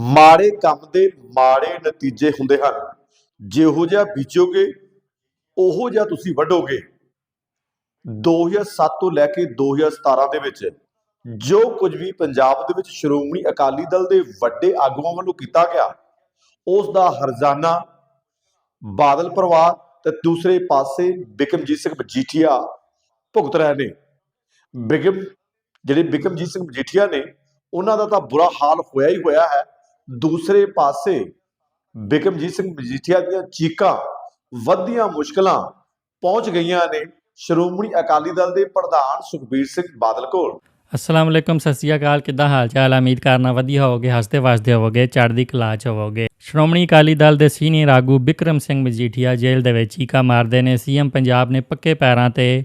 ਮਾੜੇ ਕੰਮ ਦੇ ਮਾੜੇ ਨਤੀਜੇ ਹੁੰਦੇ ਹਨ। ਜਿਹੋ ਜਿਹਾ ਬੀਜੋਗੇ, ਉਹੋ ਜਿਹਾ ਤੁਸੀਂ ਵੱਢੋਗੇ। 2007 ਤੋਂ ਲੈ ਕੇ 2017 ਦੇ ਵਿੱਚ ਜੋ ਕੁਝ ਵੀ ਪੰਜਾਬ ਦੇ ਵਿੱਚ ਸ਼੍ਰੋਮਣੀ ਅਕਾਲੀ ਦਲ ਦੇ ਵੱਡੇ ਆਗੂਆਂ ਵੱਲੋਂ ਕੀਤਾ ਗਿਆ ਉਸ ਦਾ ਹਰਜ਼ਾਨਾ, ਬਾਦਲ ਪਰਿਵਾਰ ਤੇ ਦੂਸਰੇ ਪਾਸੇ ਬਿਕਮਜੀਤ ਸਿੰਘ ਮਜੀਠੀਆ ਭੁਗਤ ਰਹੇ ਨੇ। ਬਿਕਮ ਜਿਹੜੇ ਬਿਕਮਜੀਤ ਸਿੰਘ ਮਜੀਠੀਆ ਨੇ, ਉਹਨਾਂ ਦਾ ਤਾਂ ਬੁਰਾ ਹਾਲ ਹੋਇਆ ਹੀ ਹੋਇਆ ਹੈ। ਦੂਸਰੇ ਪਾਸੇ ਬਿਕਮਜੀਤ ਸਿੰਘ ਮਜੀਠੀਆ ਦੀਆਂ ਚੀਕਾਂ ਵੱਧੀਆਂ ਮੁਸ਼ਕਲਾਂ ਪਹੁੰਚ ਗਈਆਂ ਨੇ ਸ਼੍ਰੋਮਣੀ ਅਕਾਲੀ ਦਲ ਦੇ ਪ੍ਰਧਾਨ ਸੁਖਬੀਰ ਸਿੰਘ ਬਾਦਲ ਕੋਲ। ਅਸਲਾਮ ਅਲੈਕੁਮ, ਸਤਿ ਸ਼੍ਰੀ ਅਕਾਲ। ਕਿੱਦਾਂ ਹਾਲ ਚਾਲ ਹੈ ਉਮੀਦ ਕਰਨਾ ਵਧੀਆ ਹੋਵੋਗੇ, ਹੱਸਦੇ ਵਸਦੇ ਹੋਵੋਗੇ, ਚੜ੍ਹਦੀ ਕਲਾ ਚ ਹੋਵੋਗੇ। ਸ਼੍ਰੋਮਣੀ ਅਕਾਲੀ ਦਲ ਦੇ ਸੀਨੀਅਰ ਆਗੂ ਬਿਕਰਮ ਸਿੰਘ ਮਜੀਠੀਆ ਜੇਲ੍ਹ ਦੇ ਵਿੱਚ ਚੀਕਾ ਮਾਰਦੇ ਨੇ। ਸੀਐਮ ਪੰਜਾਬ ਨੇ ਪੱਕੇ ਪੈਰਾਂ ਤੇ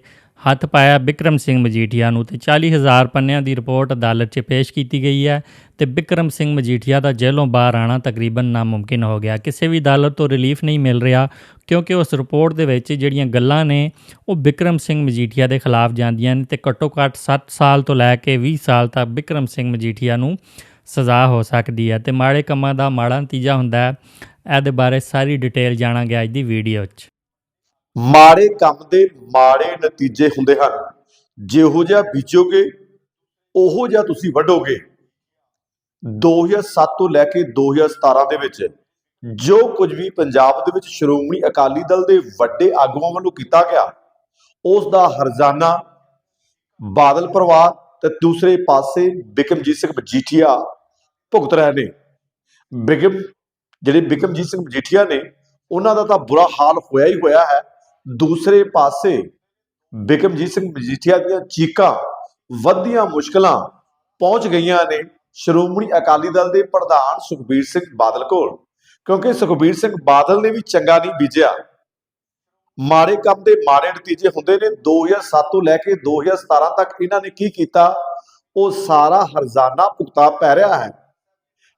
ਹੱਥ ਪਾਇਆ ਬਿਕਰਮ ਸਿੰਘ ਮਜੀਠੀਆ ਨੂੰ ਤੇ 40000 ਪੰਨਿਆਂ ਦੀ ਰਿਪੋਰਟ ਅਦਾਲਤ 'ਚ ਪੇਸ਼ ਕੀਤੀ ਗਈ ਹੈ ਤੇ ਬਿਕਰਮ ਸਿੰਘ ਮਜੀਠੀਆ ਦਾ ਜੇਲ੍ਹੋਂ ਬਾਹਰ ਆਣਾ ਤਕਰੀਬਨ ਨਾਮੁਮਕਿਨ ਹੋ ਗਿਆ। ਕਿਸੇ ਵੀ ਅਦਾਲਤ ਤੋਂ ਰਿਲੀਫ ਨਹੀਂ ਮਿਲ ਰਿਹਾ ਕਿਉਂਕਿ ਉਸ ਰਿਪੋਰਟ ਦੇ ਵਿੱਚ ਜਿਹੜੀਆਂ ਗੱਲਾਂ ਨੇ, ਉਹ ਬਿਕਰਮ ਸਿੰਘ ਮਜੀਠੀਆ ਦੇ ਖਿਲਾਫ ਜਾਂਦੀਆਂ ਨੇ ਤੇ ਘੱਟੋ ਘੱਟ 7 ਸਾਲ ਤੋਂ ਲੈ ਕੇ 20 ਸਾਲ ਤੱਕ ਬਿਕਰਮ ਸਿੰਘ ਮਜੀਠੀਆ ਨੂੰ ਸਜ਼ਾ ਹੋ ਸਕਦੀ ਹੈ। ਤੇ ਮਾੜੇ ਕੰਮਾਂ ਦਾ ਮਾੜਾ ਨਤੀਜਾ ਹੁੰਦਾ ਹੈ। ਇਹਦੇ ਬਾਰੇ ਸਾਰੀ ਡਿਟੇਲ ਜਾਣਾਂਗੇ ਅੱਜ ਦੀ ਵੀਡੀਓ 'ਚ। ਮਾੜੇ ਕੰਮ ਦੇ ਮਾੜੇ ਨਤੀਜੇ ਹੁੰਦੇ ਹਨ। ਜਿਹੋ ਜਿਹਾ ਬੀਜੋਗੇ, ਉਹੋ ਜਿਹਾ ਤੁਸੀਂ ਵੱਢੋਗੇ। 2007 ਤੋਂ ਲੈ ਕੇ 2017 ਦੇ ਵਿੱਚ ਜੋ ਕੁਝ ਵੀ ਪੰਜਾਬ ਦੇ ਵਿੱਚ ਸ਼੍ਰੋਮਣੀ ਅਕਾਲੀ ਦਲ ਦੇ ਵੱਡੇ ਆਗੂਆਂ ਵੱਲੋਂ ਕੀਤਾ ਗਿਆ ਉਸ ਦਾ ਹਰਜ਼ਾਨਾ, ਬਾਦਲ ਪਰਿਵਾਰ ਤੇ ਦੂਸਰੇ ਪਾਸੇ ਬਿਕਮਜੀਤ ਸਿੰਘ ਮਜੀਠੀਆ ਭੁਗਤ ਰਹੇ ਨੇ। ਬਿਕਮ ਜਿਹੜੇ ਬਿਕਮਜੀਤ ਸਿੰਘ ਮਜੀਠੀਆ ਨੇ, ਉਹਨਾਂ ਦਾ ਤਾਂ ਬੁਰਾ ਹਾਲ ਹੋਇਆ ਹੀ ਹੋਇਆ ਹੈ। ਦੂਸਰੇ ਪਾਸੇ ਬਿਕਮਜੀਤ ਸਿੰਘ ਮਜੀਠੀਆ ਦੀਆਂ ਚੀਕਾਂ ਵੱਧੀਆਂ ਮੁਸ਼ਕਲਾਂ ਪਹੁੰਚ ਗਈਆਂ ਨੇ ਸ਼੍ਰੋਮਣੀ ਅਕਾਲੀ ਦਲ ਦੇ ਪ੍ਰਧਾਨ ਸੁਖਬੀਰ ਸਿੰਘ ਬਾਦਲ ਕੋਲ, ਕਿਉਂਕਿ ਸੁਖਬੀਰ ਸਿੰਘ ਬਾਦਲ ਨੇ ਵੀ ਚੰਗਾ ਨਹੀਂ ਬੀਜਿਆ। ਮਾੜੇ ਕੰਮ ਦੇ ਮਾੜੇ ਨਤੀਜੇ ਹੁੰਦੇ ਨੇ। 2007 ਤੋਂ ਲੈ ਕੇ 2017 ਤੱਕ ਇਹਨਾਂ ਨੇ ਕੀ ਕੀਤਾ? ਉਹ ਸਾਰਾ ਹਰਜ਼ਾਨਾ ਭੁਗਤਾ ਪੈ ਰਿਹਾ ਹੈ।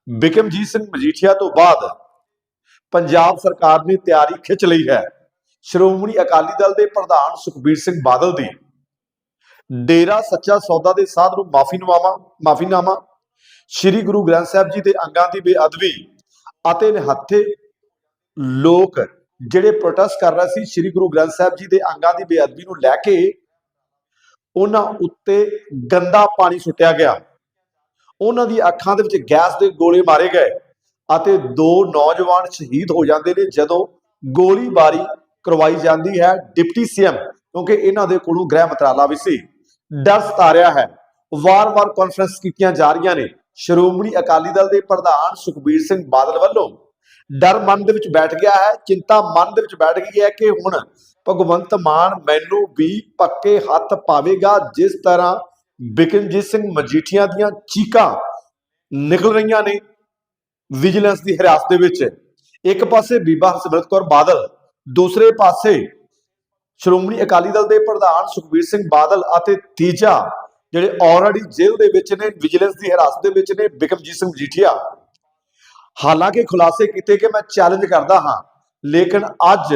ਬਿਕਮਜੀਤ ਸਿੰਘ ਮਜੀਠੀਆ ਤੋਂ ਬਾਅਦ ਪੰਜਾਬ ਸਰਕਾਰ ਨੇ ਤਿਆਰੀ ਖਿੱਚ ਲਈ ਹੈ। ਸ਼੍ਰੋਮਣੀ ਅਕਾਲੀ ਦਲ ਦੇ ਪ੍ਰਧਾਨ ਸੁਖਬੀਰ ਸਿੰਘ ਬਾਦਲ ਦੀ। ਡੇਰਾ ਸੱਚਾ ਸੌਦਾ ਦੇ ਸਾਧ ਨੂੰ ਮਾਫ਼ੀ ਮਾਫੀਨਾਮਾ ਮਾਫੀਨਾਮਾ ਸ੍ਰੀ ਗੁਰੂ ਗ੍ਰੰਥ ਸਾਹਿਬ ਜੀ ਦੇ ਅੰਗਾਂ ਦੀ ਬੇਅਦਬੀ ਅਤੇ ਨਿਹੱਥੇ ਲੋਕ ਜਿਹੜੇ ਪ੍ਰੋਟੈਸਟ ਕਰ ਰਹੇ ਸੀ ਸ੍ਰੀ ਗੁਰੂ ਗ੍ਰੰਥ ਸਾਹਿਬ ਜੀ ਦੇ ਅੰਗਾਂ ਦੀ ਬੇਅਦਬੀ ਨੂੰ ਲੈ ਕੇ, ਉਹਨਾਂ ਉੱਤੇ ਗੰਦਾ ਪਾਣੀ ਸੁੱਟਿਆ ਗਿਆ। ਉਹਨਾਂ ਦੀ ਅੱਖਾਂ ਦੇ ਵਿੱਚ ਗੈਸ ਦੇ ਗੋਲੇ ਮਾਰੇ ਗਏ ਅਤੇ ਦੋ ਨੌਜਵਾਨ ਸ਼ਹੀਦ ਹੋ ਜਾਂਦੇ ਨੇ ਜਦੋਂ ਗੋਲੀਬਾਰੀ ਕਰਵਾਈ ਜਾਂਦੀ ਹੈ ਡਿਪਟੀ ਸੀਐਮ, ਕਿਉਂਕਿ ਇਹਨਾਂ ਦੇ ਕੋਲੋਂ ਗ੍ਰਹਿ ਮੰਤਰਾਲਾ ਵੀ ਸੀ। ਡਰ ਸਤਾ ਹੈ। ਵਾਰ-ਵਾਰ ਕਾਨਫਰੰਸ ਕੀਤੀਆਂ ਜਾ ਰਹੀਆਂ ਨੇ। ਸ਼੍ਰੋਮਣੀ ਅਕਾਲੀ ਦਲ ਦੇ ਪ੍ਰਧਾਨ ਸੁਖਬੀਰ ਸਿੰਘ ਬਾਦਲ ਵੱਲੋਂ। ਡਰ ਮਨ ਦੇ ਵਿੱਚ ਬੈਠ ਗਿਆ ਹੈ। ਚਿੰਤਾ ਮਨ ਦੇ ਵਿੱਚ ਬੈਠ ਗਈ ਹੈ ਕਿ ਹੁਣ ਭਗਵੰਤ ਮਾਨ ਮੈਨੂੰ ਵੀ ਪੱਕੇ ਹੱਥ ਪਾਵੇਗਾ, ਜਿਸ ਤਰ੍ਹਾਂ ਬਿਕਨਜੀਤ ਸਿੰਘ ਮਜੀਠੀਆਂ ਦੀਆਂ ਚੀਕਾਂ ਨਿਕਲ ਰਹੀਆਂ ਨੇ। ਵਿਜੀਲੈਂਸ ਦੀ ਹਿਰਾਸਤ ਦੇ ਵਿੱਚ। ਇੱਕ ਪਾਸੇ ਬੀਬਾ ਹਰਸਿਮਰਤ ਕੌਰ ਬਾਦਲ ਦੂਸਰੇ ਪਾਸੇ ਸ਼੍ਰੋਮਣੀ ਅਕਾਲੀ ਦਲ ਦੇ ਪ੍ਰਧਾਨ ਸੁਖਬੀਰ ਸਿੰਘ ਬਾਦਲ ਅਤੇ ਤੀਜਾ ਜਿਹੜੇ ਆਲਰੇਡੀ ਜੇਲ੍ਹ ਦੇ ਵਿੱਚ ਨੇ, ਵਿਜੀਲੈਂਸ ਦੀ ਹਿਰਾਸਤ ਦੇ ਵਿੱਚ ਨੇ ਬਿਕਮਜੀਤ ਸਿੰਘ ਮਜੀਠੀਆ ਹਾਲਾਂਕਿ ਖੁਲਾਸੇ ਕੀਤੇ ਕਿ ਮੈਂ ਚੈਲੰਜ ਕਰਦਾ ਹਾਂ, ਲੇਕਿਨ ਅੱਜ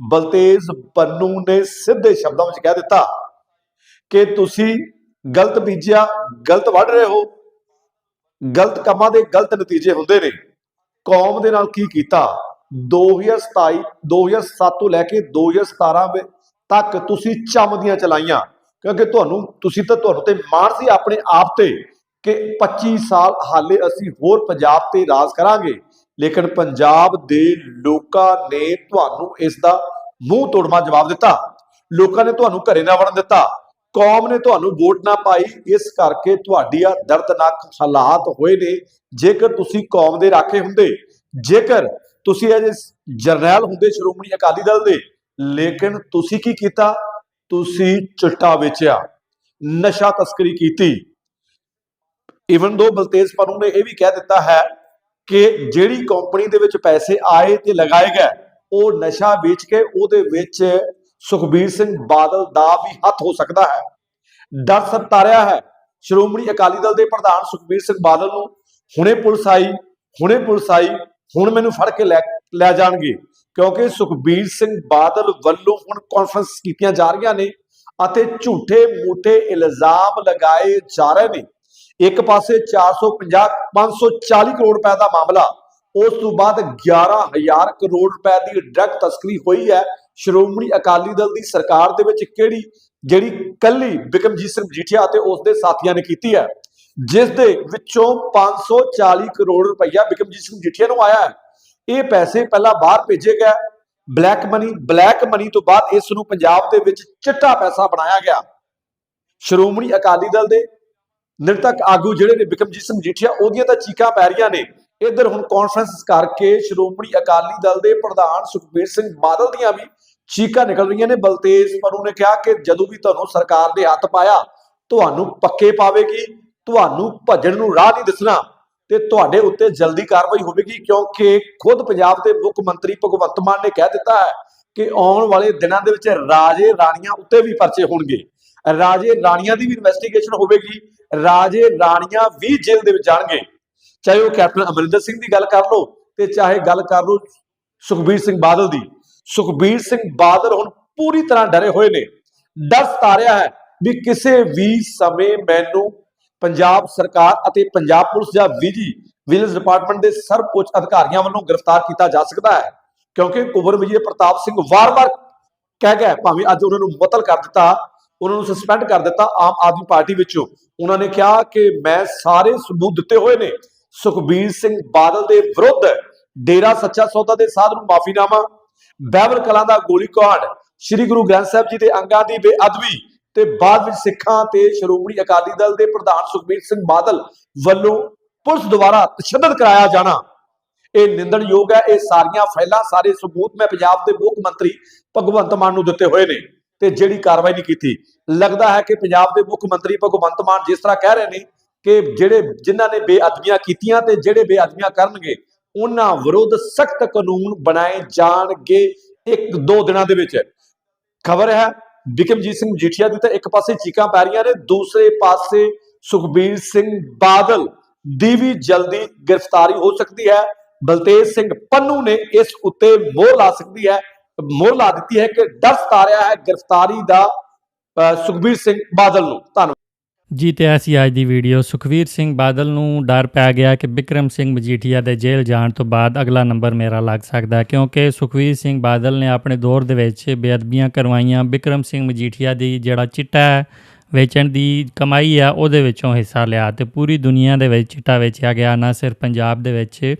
ਬਲਤੇਜ ਪੰਨੂ ਨੇ ਸਿੱਧੇ ਸ਼ਬਦਾਂ ਵਿੱਚ ਕਹਿ ਦਿੱਤਾ ਕਿ ਤੁਸੀਂ ਗਲਤ ਬੀਜਿਆ, ਗਲਤ ਵੱਢ ਰਹੇ ਹੋ, ਗਲਤ ਕੰਮਾਂ ਦੇ ਗਲਤ ਨਤੀਜੇ ਹੁੰਦੇ ਨੇ। ਕੌਮ ਦੇ ਨਾਲ ਕੀ ਕੀਤਾ? 2027 2007 ਤੋਂ ਲੈ ਕੇ 2017 ਵਿੱਚ ਤੱਕ ਤੁਸੀਂ ਚੰਮ ਚਲਾਈਆਂ। ਕਿਉਂਕਿ ਤੁਹਾਨੂੰ, ਤੁਸੀਂ ਤਾਂ ਤੁਹਾਨੂੰ ਤੇ ਮਾਣ ਸੀ ਆਪਣੇ ਆਪ ਤੇ ਕਿ 25 ਸਾਲ ਹਾਲੇ ਅਸੀਂ ਹੋਰ ਪੰਜਾਬ ਤੇ ਰਾਜ ਕਰਾਂਗੇ। ਲੇਕਿਨ ਪੰਜਾਬ ਦੇ ਲੋਕਾਂ ਨੇ ਤੁਹਾਨੂੰ ਇਸ ਦਾ ਮੂੰਹ ਤੋੜਵਾ ਜਵਾਬ ਦਿੱਤਾ। ਲੋਕਾਂ ਨੇ ਤੁਹਾਨੂੰ ਘਰੇ ਨਾ ਵੜਨ ਦਿੱਤਾ। ਕੌਮ ਨੇ ਤੁਹਾਨੂੰ ਵੋਟ ਨਾ ਪਾਈ। ਇਸ ਕਰਕੇ ਤੁਹਾਡੀ ਆ ਦਰਦਨਾਕ ਹਾਲਾਤ ਹੋਏ ਨੇ। ਜੇਕਰ ਤੁਸੀਂ ਕੌਮ ਦੇ ਰਾਖੇ ਹੁੰਦੇ, ਜੇਕਰ ਤੁਸੀਂ ਅਜੇ ਜਰਨੈਲ ਹੁੰਦੇ ਸ਼੍ਰੋਮਣੀ ਅਕਾਲੀ ਦਲ ਦੇ, ਲੇਕਿਨ ਤੁਸੀਂ ਕੀ ਕੀਤਾ? ਤੁਸੀਂ ਚਿੱਟਾ ਵੇਚਿਆ, ਨਸ਼ਾ ਤਸਕਰੀ ਕੀਤੀ। ਇਵਨ ਦੋ ਬਲਤੇਜ ਪੰਨੂ ਨੇ ਇਹ ਵੀ ਕਹਿ ਦਿੱਤਾ ਹੈ ਕਿ ਜਿਹੜੀ ਕੰਪਨੀ ਦੇ ਵਿੱਚ ਪੈਸੇ ਆਏ ਤੇ ਲਗਾਏ ਗਏ, ਉਹ ਨਸ਼ਾ ਵੇਚ ਕੇ ਉਹਦੇ ਵਿੱਚ ਸੁਖਬੀਰ ਸਿੰਘ ਬਾਦਲ ਦਾ ਵੀ ਹੱਥ ਹੋ ਸਕਦਾ ਹੈ। ਡਰ ਸਤਾਰਿਆ ਹੈ। ਸ਼੍ਰੋਮਣੀ ਅਕਾਲੀ ਦਲ ਦੇ ਪ੍ਰਧਾਨ ਸੁਖਬੀਰ ਸਿੰਘ ਬਾਦਲ ਨੂੰ, ਹੁਣੇ ਪੁਲਿਸ ਆਈ, ਹੁਣੇ ਪੁਲਿਸ ਆਈ ਹੁਣ ਮੈਨੂੰ ਫੜ ਕੇ ਲੈ ਲੈ ਜਾਣਗੇ। ਕਿਉਂਕਿ ਸੁਖਬੀਰ ਸਿੰਘ ਬਾਦਲ ਵੱਲੋਂ ਹੁਣ ਕਾਨਫਰੰਸ ਕੀਤੀਆਂ ਜਾ ਰਹੀਆਂ ਨੇ ਅਤੇ ਝੂਠੇ ਮੂਠੇ ਇਲਜ਼ਾਮ ਲਗਾਏ ਜਾ ਰਹੇ ਨੇ। ਇੱਕ ਪਾਸੇ 450 540 ਕਰੋੜ ਰੁਪਏ ਦਾ ਮਾਮਲਾ, ਉਸ ਤੋਂ ਬਾਅਦ 11000 ਕਰੋੜ ਰੁਪਏ ਦੀ ਡਰੱਗ ਤਸਕਰੀ ਹੋਈ ਹੈ। ਸ਼੍ਰੋਮਣੀ ਅਕਾਲੀ ਦਲ ਦੀ ਸਰਕਾਰ ਦੇ ਵਿੱਚ ਕਿਹੜੀ ਜਿਹੜੀ ਕੱਲੀ ਬਿਕਮਜੀਤ ਸਿੰਘ ਮਜੀਠੀਆ ਅਤੇ ਉਸ ਦੇ ਸਾਥੀਆਂ ਨੇ ਕੀਤੀ ਹੈ। ਜਿਸ ਦੇ ਵਿੱਚੋਂ 540 ਕਰੋੜ ਰੁਪਈਆ ਬਿਕਮਜੀਤ ਸਿੰਘ ਮਜੀਠੀਆ ਨੂੰ ਆਇਆ ਹੈ। ਇਹ ਪੈਸੇ ਪਹਿਲਾਂ ਬਾਹਰ ਭੇਜੇ ਗਏ। ਬਲੈਕ ਮਨੀ ਬਲੈਕ ਮਨੀ ਤੋਂ ਬਾਅਦ ਇਸ ਨੂੰ ਪੰਜਾਬ ਦੇ ਵਿੱਚ ਚਿੱਟਾ ਪੈਸਾ ਬਣਾਇਆ ਗਿਆ। ਸ਼੍ਰੋਮਣੀ ਅਕਾਲੀ ਦਲ ਦੇ ਨਿਰਤਕ ਆਗੂ ਜਿਹੜੇ ਨੇ ਬਿਕਮਜੀਤ ਸਿੰਘ ਮਜੀਠੀਆ ਉਹਦੀਆਂ ਤਾਂ ਚੀਕਾਂ ਪੈ ਰਹੀਆਂ ਨੇ। ਇੱਧਰ ਹੁਣ ਕਾਨਫਰੰਸ ਕਰਕੇ ਸ਼੍ਰੋਮਣੀ ਅਕਾਲੀ ਦਲ ਦੇ ਪ੍ਰਧਾਨ ਸੁਖਬੀਰ ਸਿੰਘ ਬਾਦਲ ਦੀਆਂ ਵੀ ਚੀਕਾਂ ਨਿਕਲ ਰਹੀਆਂ ਨੇ। ਬਲਤੇਜ ਪਰੂ ਨੇ ਕਿਹਾ ਕਿ ਜਦੋਂ ਵੀ ਤੁਹਾਨੂੰ ਸਰਕਾਰ ਦੇ ਹੱਥ ਪਾਇਆ, ਤੁਹਾਨੂੰ ਪੱਕੇ ਪਾਵੇਗੀ। ਤੁਹਾਨੂੰ ਭੱਜਣ ਨੂੰ ਰਾਹ ਨਹੀਂ ਦੱਸਣਾ ਤੇ ਤੁਹਾਡੇ ਉੱਤੇ ਜਲਦੀ ਕਾਰਵਾਈ ਹੋਵੇਗੀ, ਕਿਉਂਕਿ ਖੁਦ ਪੰਜਾਬ ਦੇ ਮੁੱਖ ਮੰਤਰੀ ਭਗਵੰਤ ਮਾਨ ਨੇ ਕਹਿ ਦਿੱਤਾ ਹੈ ਕਿ ਆਉਣ ਵਾਲੇ ਦਿਨਾਂ ਦੇ ਵਿੱਚ ਰਾਜੇ ਰਾਣੀਆਂ ਉੱਤੇ ਵੀ ਪਰਚੇ ਹੋਣਗੇ। ਰਾਜੇ ਰਾਣੀਆਂ ਦੀ ਵੀ ਇਨਵੈਸਟੀਗੇਸ਼ਨ ਹੋਵੇਗੀ, ਰਾਜੇ ਰਾਣੀਆਂ ਵੀ ਜੇਲ੍ਹ ਦੇ ਵਿੱਚ ਜਾਣਗੇ। ਚਾਹੇ ਉਹ ਕੈਪਟਨ ਅਮਰਿੰਦਰ ਸਿੰਘ ਦੀ ਗੱਲ ਕਰ ਲਓ ਤੇ ਚਾਹੇ ਗੱਲ ਕਰ ਲਓ ਸੁਖਬੀਰ ਸਿੰਘ ਬਾਦਲ ਦੀ। ਸੁਖਬੀਰ ਸਿੰਘ ਬਾਦਲ ਹੁਣ ਪੂਰੀ ਤਰ੍ਹਾਂ ਡਰੇ ਹੋਏ ਨੇ। ਡਰ ਸਤਾਰਿਆ ਹੈ ਵੀ ਕਿਸੇ ਵੀ ਸਮੇਂ ਮੈਨੂੰ ਪੰਜਾਬ ਸਰਕਾਰ ਅਤੇ ਪੰਜਾਬ ਪੁਲਿਸ ਜਾਂ ਵਿਜੀ ਵਿਜੀਲੈਂਸ ਡਿਪਾਰਟਮੈਂਟ ਦੇ ਸਰਵਉੱਚ ਅਧਿਕਾਰੀਆਂ ਵੱਲੋਂ ਗ੍ਰਿਫਤਾਰ ਕੀਤਾ ਜਾ ਸਕਦਾ ਹੈ, ਕਿਉਂਕਿ ਕੁੰਵਰ ਵਿਜੇ ਪ੍ਰਤਾਪ ਸਿੰਘ ਵਾਰ-ਵਾਰ ਕਹਿ ਗਏ ਭਾਵੇਂ ਅੱਜ ਉਹਨਾਂ ਨੂੰ ਮੁਅੱਤਲ ਕਰ ਦਿੱਤਾ, ਉਹਨਾਂ ਨੂੰ ਸਸਪੈਂਡ ਕਰ ਦਿੱਤਾ ਆਮ ਆਦਮੀ ਪਾਰਟੀ ਵਿੱਚੋਂ। ਉਹਨਾਂ ਨੇ ਕਿਹਾ ਕਿ ਮੈਂ ਸਾਰੇ ਸਬੂਤ ਦਿੱਤੇ ਹੋਏ ਨੇ। ਸੁਖਬੀਰ ਸਿੰਘ ਬਾਦਲ ਦੇ ਵਿਰੁੱਧ ਡੇਰਾ ਸੱਚਾ ਸੌਦਾ ਦੇ ਸਾਧ ਨੂੰ ਮਾਫੀਨਾਮਾ, ਬਹਿਬਲ ਕਲਾਂ ਦਾ ਗੋਲੀकांड ਸ੍ਰੀ ਗੁਰੂ ਗ੍ਰੰਥ ਸਾਹਿਬ ਜੀ ਦੇ ਅੰਗਾਂ ਦੀ ਬੇਅਦਬੀ ਤੇ ਬਾਅਦ ਵਿੱਚ ਸਿੱਖਾਂ ਤੇ ਸ਼੍ਰੋਮਣੀ ਅਕਾਲੀ ਦਲ ਦੇ ਪ੍ਰਧਾਨ ਸੁਖਬੀਰ ਸਿੰਘ ਬਾਦਲ ਵੱਲੋਂ ਪੁਲਿਸ ਦੁਆਰਾ ਤਸ਼ੱਦਦ ਕਰਾਇਆ ਜਾਣਾ। ਇਹ ਨਿੰਦਣਯੋਗ ਹੈ। ਇਹ ਸਾਰੀਆਂ ਫਾਈਲਾਂ ਸਾਰੇ ਸਬੂਤ ਮੈਂ ਪੰਜਾਬ ਦੇ ਮੁੱਖ ਮੰਤਰੀ ਭਗਵੰਤ ਮਾਨ ਨੂੰ ਦਿੱਤੇ ਹੋਏ ਨੇ ਤੇ ਜਿਹੜੀ ਕਾਰਵਾਈ ਨਹੀਂ ਕੀਤੀ। ਲੱਗਦਾ ਹੈ ਕਿ ਪੰਜਾਬ ਦੇ ਮੁੱਖ ਮੰਤਰੀ ਭਗਵੰਤ ਮਾਨ ਜਿਸ ਤਰ੍ਹਾਂ ਕਹਿ ਰਹੇ ਨੇ ਕਿ ਜਿਹੜੇ ਜਿਨ੍ਹਾਂ ਨੇ ਬੇਅਦਬੀਆਂ ਕੀਤੀਆਂ ਤੇ ਜਿਹੜੇ ਬੇਅਦਬੀਆਂ ਕਰਨਗੇ, ਉਹਨਾਂ ਵਿਰੁੱਧ ਸਖਤ ਕਾਨੂੰਨ ਬਣਾਏ ਜਾਣਗੇ ਇੱਕ ਦੋ ਦਿਨਾਂ ਦੇ ਵਿੱਚ। ਖਬਰ ਹੈ ਬਿਕਮਜੀਤ ਸਿੰਘ ਮਜੀਠੀਆ ਦੀ ਤਾਂ ਇੱਕ ਪਾਸੇ ਚੀਕਾਂ ਪੈ ਰਹੀਆਂ ਨੇ ਦੂਸਰੇ ਪਾਸੇ ਸੁਖਬੀਰ ਸਿੰਘ ਬਾਦਲ ਦੀ ਵੀ ਜਲਦੀ ਗ੍ਰਿਫਤਾਰੀ ਹੋ ਸਕਦੀ ਹੈ। ਬਲਤੇਜ ਸਿੰਘ ਪੰਨੂ ਨੇ ਇਸ ਉੱਤੇ ਮੋਹਰ ਲਾ ਸਕਦੀ ਹੈ ਮੋਹਰ ਲਾ ਦਿੱਤੀ ਹੈ ਕਿ ਡਰ ਸਤਾਰਿਆ ਹੈ ਗ੍ਰਿਫਤਾਰੀ ਦਾ ਅਹ, ਸੁਖਬੀਰ ਸਿੰਘ ਬਾਦਲ ਨੂੰ। ਧੰਨਵਾਦ। ਜੀ ਤੇ ਐਸੀ ਅੱਜ ਦੀ ਵੀਡੀਓ ਸੁਖਵੀਰ ਸਿੰਘ ਬਾਦਲ ਨੂੰ ਡਰ ਪੈ ਗਿਆ ਕਿ ਬਿਕਰਮ ਸਿੰਘ ਮਜੀਠੀਆ ਦੇ ਜੇਲ੍ਹ ਜਾਣ ਤੋਂ ਬਾਅਦ ਅਗਲਾ ਨੰਬਰ ਮੇਰਾ ਲੱਗ ਸਕਦਾ ਕਿਉਂਕਿ ਸੁਖਵੀਰ ਸਿੰਘ ਬਾਦਲ ਨੇ ਆਪਣੇ ਦੌਰ ਦੇ ਵਿੱਚ ਬੇਅਦਬੀਆਂ ਕਰਵਾਈਆਂ, ਬਿਕਰਮ ਸਿੰਘ ਮਜੀਠੀਆ ਦੀ ਜਿਹੜਾ ਚਿੱਟਾ ਵੇਚਣ ਦੀ ਕਮਾਈ ਆ ਉਹਦੇ ਵਿੱਚੋਂ ਹਿੱਸਾ ਲਿਆ ਤੇ ਪੂਰੀ ਦੁਨੀਆ ਦੇ ਵਿੱਚ ਚਿੱਟਾ ਵੇਚਿਆ ਗਿਆ, ਨਾ ਸਿਰਫ ਪੰਜਾਬ ਦੇ ਵਿੱਚ,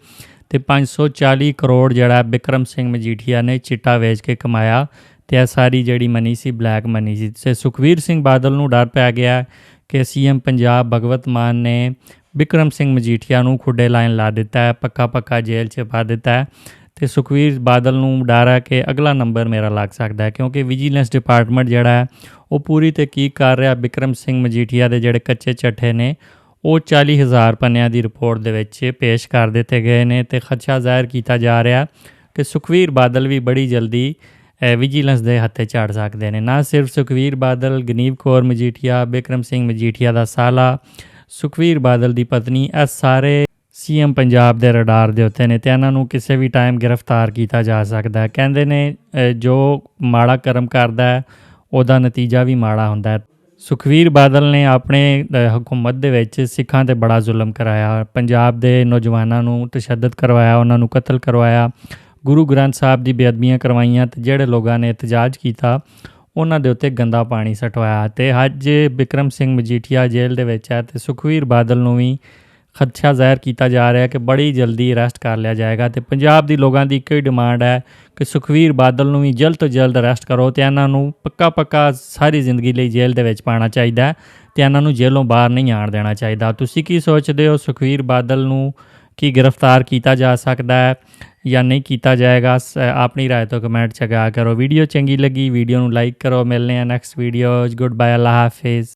ਤੇ 540 ਕਰੋੜ ਜਿਹੜਾ ਬਿਕਰਮ ਸਿੰਘ ਮਜੀਠੀਆ ਨੇ ਚਿੱਟਾ ਵੇਚ ਕੇ ਕਮਾਇਆ ਤੇ ਇਹ ਸਾਰੀ ਜਿਹੜੀ ਮਨੀ ਸੀ ਬਲੈਕ ਮਨੀ ਸੀ, ਤੇ ਸੁਖਵੀਰ ਸਿੰਘ ਬਾਦਲ ਨੂੰ ਡਰ ਪੈ ਗਿਆ ਕਿ ਸੀਐਮ ਪੰਜਾਬ ਭਗਵਤ ਮਾਨ ਨੇ ਬਿਕਰਮ ਸਿੰਘ ਮਜੀਠੀਆ ਨੂੰ ਖੁੱਡੇ ਲਾਈਨ ਲਾ ਦਿੱਤਾ ਹੈ, ਪੱਕਾ ਪੱਕਾ ਜੇਲ੍ਹ 'ਚ ਪਾ ਦਿੱਤਾ ਹੈ। ਤੇ ਸੁਖਵੀਰ ਬਾਦਲ ਨੂੰ ਡਾਰਾ ਹੈ ਕਿ ਅਗਲਾ ਨੰਬਰ ਮੇਰਾ ਲੱਗ ਸਕਦਾ ਹੈ, ਕਿਉਂਕਿ ਵਿਜੀਲੈਂਸ ਡਿਪਾਰਟਮੈਂਟ ਜਿਹੜਾ ਹੈ, ਉਹ ਪੂਰੀ ਤਹਿਕੀਕ ਕਰ ਰਿਹਾ ਬਿਕਰਮ ਸਿੰਘ ਮਜੀਠੀਆ ਦੇ ਜਿਹੜੇ ਕੱਚੇ ਚੱਠੇ ਨੇ, ਉਹ 40000 ਪੰਨਿਆਂ ਦੀ ਰਿਪੋਰਟ ਦੇ ਵਿੱਚ ਪੇਸ਼ ਕਰ ਦਿੱਤੇ ਗਏ ਨੇ ਤੇ ਖਦਸ਼ਾ ਜ਼ਾਹਿਰ ਕੀਤਾ ਜਾ ਰਿਹਾ ਕਿ ਸੁਖਵੀਰ ਬਾਦਲ ਵੀ ਬੜੀ ਜਲਦੀ ਵਿਜੀਲੈਂਸ ਦੇ ਹੱਥੇ ਝਾੜ ਸਕਦੇ ਨੇ। ਨਾ ਸਿਰਫ ਸੁਖਵੀਰ ਬਾਦਲ, ਗਨੀਵ ਕੌਰ ਮਜੀਠੀਆ, ਬਿਕਰਮ ਸਿੰਘ ਮਜੀਠੀਆ ਦਾ ਸਾਲਾ, ਸੁਖਵੀਰ ਬਾਦਲ ਦੀ ਪਤਨੀ, ਇਹ ਸਾਰੇ ਸੀਐਮ ਪੰਜਾਬ ਦੇ ਰਡਾਰ ਦੇ ਉੱਤੇ ਨੇ ਤੇ ਇਹਨਾਂ ਨੂੰ ਕਿਸੇ ਵੀ ਟਾਈਮ ਗ੍ਰਿਫਤਾਰ ਕੀਤਾ ਜਾ ਸਕਦਾ ਹੈ। ਕਹਿੰਦੇ ਨੇ ਜੋ ਮਾੜਾ ਕਰਮ ਕਰਦਾ ਹੈ, ਉਹਦਾ ਨਤੀਜਾ ਵੀ ਮਾੜਾ ਹੁੰਦਾ ਹੈ। ਸੁਖਵੀਰ ਬਾਦਲ ਨੇ ਆਪਣੇ ਹਕੂਮਤ ਦੇ ਵਿੱਚ ਸਿੱਖਾਂ ਤੇ ਬੜਾ ਜ਼ੁਲਮ ਕਰਾਇਆ। ਪੰਜਾਬ ਦੇ ਨੌਜਵਾਨਾਂ ਨੂੰ ਤਸ਼ੱਦਦ ਕਰਵਾਇਆ, ਉਹਨਾਂ ਨੂੰ ਕਤਲ ਕਰਵਾਇਆ। ਗੁਰੂ ਗ੍ਰੰਥ ਸਾਹਿਬ ਦੀ ਬੇਅਦਬੀਆਂ ਕਰਵਾਈਆਂ ਤੇ ਜਿਹੜੇ ਲੋਕਾਂ ਨੇ ਇਤਜਾਜ ਕੀਤਾ, ਉਹਨਾਂ ਦੇ ਉੱਤੇ ਗੰਦਾ ਪਾਣੀ ਸਟਵਾਇਆ ਤੇ ਅੱਜ ਬਿਕਰਮ ਸਿੰਘ ਮਜੀਠੀਆ ਜੇਲ੍ਹ ਦੇ ਵਿੱਚ ਹੈ ਤੇ ਸੁਖਵੀਰ ਬਾਦਲ ਨੂੰ ਵੀ ਖਦਸ਼ਾ ਜ਼ਾਹਿਰ ਕੀਤਾ ਜਾ ਰਿਹਾ ਹੈ ਕਿ ਬੜੀ ਜਲਦੀ ਅਰੈਸਟ ਕਰ ਲਿਆ ਜਾਏਗਾ ਤੇ ਪੰਜਾਬ ਦੀ ਲੋਕਾਂ ਦੀ ਇੱਕੋ ਹੀ ਡਿਮਾਂਡ ਹੈ ਕਿ ਸੁਖਵੀਰ ਬਾਦਲ ਨੂੰ ਵੀ ਜਲਦ ਤੋਂ ਜਲਦ ਅਰੈਸਟ ਕਰੋ ਤੇ ਇਹਨਾਂ ਨੂੰ ਪੱਕਾ ਪੱਕਾ ਸਾਰੀ ਜ਼ਿੰਦਗੀ ਲਈ ਜੇਲ੍ਹ ਦੇ ਵਿੱਚ ਪਾਣਾ ਚਾਹੀਦਾ ਹੈ ਤੇ ਇਹਨਾਂ ਨੂੰ ਜੇਲ੍ਹੋਂ ਬਾਹਰ ਨਹੀਂ ਆਣ ਦੇਣਾ ਚਾਹੀਦਾ। ਤੁਸੀਂ ਕੀ ਸੋਚਦੇ ਹੋ? ਸੁਖਵੀਰ ਬਾਦਲ ਨੂੰ ਕੀ ਗ੍ਰਿਫਤਾਰ ਕੀਤਾ ਜਾ ਸਕਦਾ ਹੈ? ਜਾਂ ਨਹੀਂ ਕੀਤਾ ਜਾਏਗਾ, ਸ- ਆਪਣੀ ਰਾਏ ਤੋਂ ਕਮੈਂਟ ਚ ਗਾ ਕਰੋ। ਵੀਡੀਓ ਚੰਗੀ ਲੱਗੀ, ਵੀਡੀਓ ਨੂੰ ਲਾਈਕ ਕਰੋ। ਮਿਲਨੇ ਆ ਨੈਕਸਟ ਵੀਡੀਓਜ਼। ਗੁੱਡ ਬਾਏ ਅੱਲਾ ਹਾਫਿਜ਼।